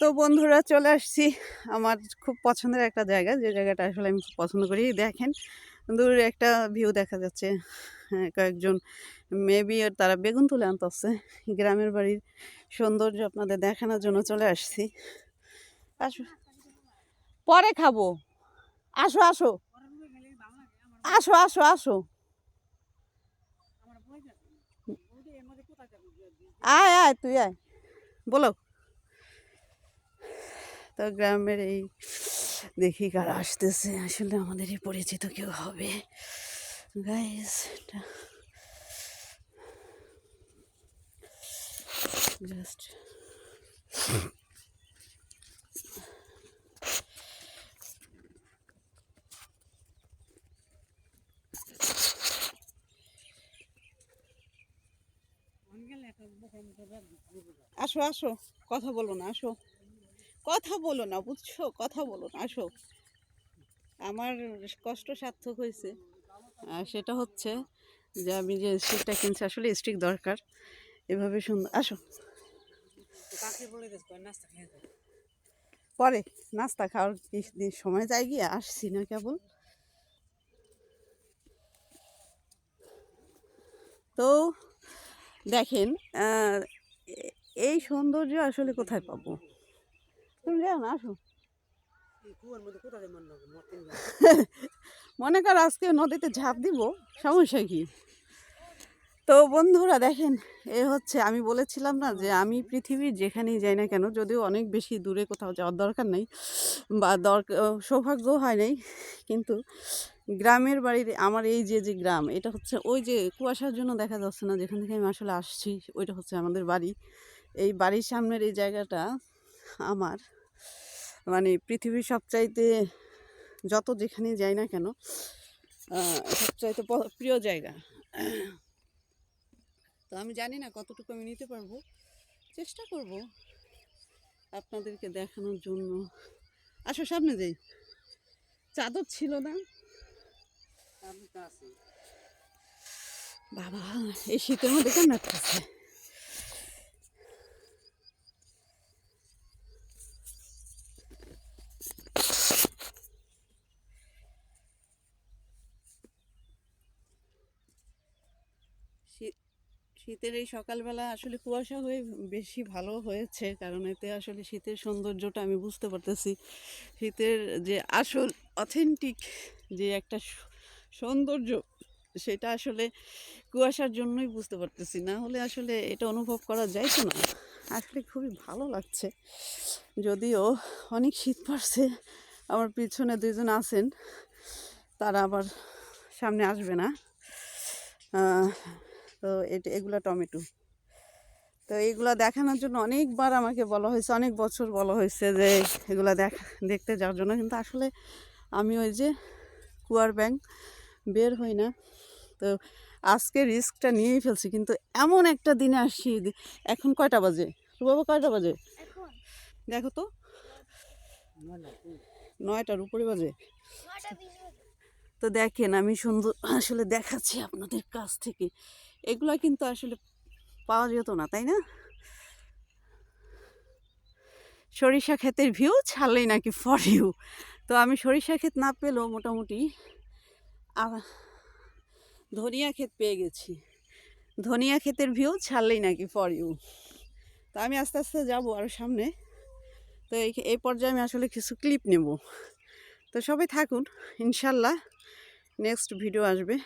তো বন্ধুরা চলে আসছি আমার খুব পছন্দের একটা জায়গা। যে জায়গাটা আসলে আমি খুব পছন্দ করি দেখেন। দূরে একটা ভিউ দেখা যাচ্ছে। হ্যাঁ, কয়েকজন মেবি আর তারা বেগুন তুলে আনতেছে। গ্রামের বাড়ির সৌন্দর্য আপনাদের দেখানোর জন্য চলে আসছি। আসো। পরে খাব। আসো আসো। আসো আসো আসো। আয় আয় তুই আয়। বলো। তো গ্রামের এই দেখি কারা আসতেছে। আসলে আমাদেরই পরিচিত কেউ হবে। গাইস জাস্ট আসো আসো, কথা বলো না, আসো। কথা বলো না বুঝছ? কথা বলো না আসো। আমার কষ্ট সার্থক হয়েছে। আর সেটা হচ্ছে যে আমি যে স্টিকটা কিনছি আসলে স্টিক দরকার। এভাবে সুন্দর আসো। পরে নাস্তা খাওয়ার কি দি- সময় যায় গিয়ে আসছি না কেবল। তো দেখেন এই সৌন্দর্য আসলে কোথায় পাবো? তুমি যাও না আসো। মনে কর আজকে নদীতে ঝাঁপ দিব সমস্যা কি? তো বন্ধুরা দেখেন এ হচ্ছে আমি বলেছিলাম না যে আমি পৃথিবীর যেখানেই যাই না কেন যদিও অনেক বেশি দূরে কোথাও যাওয়ার দরকার নেই বা দরকার সৌভাগ্য হয় নাই কিন্তু গ্রামের বাড়ির আমার এই যে যে গ্রাম এটা হচ্ছে ওই যে কুয়াশার জন্য দেখা যাচ্ছে না যেখান থেকে আমি আসলে আসছি ওইটা হচ্ছে আমাদের বাড়ি। এই বাড়ির সামনের এই জায়গাটা আমার মানে পৃথিবীর সবচাইতে যত যেখানে যাই না কেন সবচাইতে প্রিয় জায়গা। তো আমি জানি না কতটুকু আমি নিতে পারব। চেষ্টা করব আপনাদেরকে দেখানোর জন্য। আসো সামনে যাই। চাদর ছিল না। বাবা এই শীতের মধ্যে কেমন লাগতেছে শীত শীতের এই সকালবেলা আসলে কুয়াশা হয়ে বেশি ভালো হয়েছে, কারণ এতে আসলে শীতের সৌন্দর্যটা আমি বুঝতে পারতেছি। শীতের যে আসল অথেন্টিক যে একটা সৌন্দর্য, সেটা আসলে কুয়াশার জন্যই বুঝতে পারতেছি। না হলে আসলে এটা অনুভব করা যাইতো না আসলে খুবই ভালো লাগছে। যদিও অনেক শীত পড়ছে, আমার পিছনে দুইজন আছেন, তারা আবার সামনে আসবে না। তো এটা এগুলো টমেটো। তো এইগুলো দেখানোর জন্য অনেকবার আমাকে বলা হয়েছে অনেক বছর বলা হয়েছে যে এগুলো দেখ দেখতে যাওয়ার জন্য। কিন্তু আসলে আমি ওই যে কুয়ার ব্যাংক বের হই না। তো আজকে রিস্কটা নিয়েই ফেলছি কিন্তু এমন একটা দিনে আসছি যে- এখন কয়টা বাজে? বাবা কয়টা বাজে? দেখো তো। নয়টার উপরে বাজে। তো দেখেন আমি সুন্দর আসলে দেখাচ্ছি আপনাদের কাছ থেকে। এগুলা কিন্তু আসলে পাওয়া যেত না, তাই না? সরিষা ক্ষেতের ভিউ ছাড়লেই নাকি ফর ইউ তো আমি সরিষা ক্ষেত না পেলেও মোটামুটি ধনিয়া ক্ষেত পেয়ে গেছি। ধনিয়া ক্ষেতের ভিউ ছাড়লেই নাকি ফর ইউ তো আমি আস্তে আস্তে যাব আরও সামনে। তো এই এই পর্যায়ে আমি আসলে কিছু ক্লিপ নেব। তো সবাই থাকুন, ইনশাল্লাহ নেক্সট ভিডিও আসবে।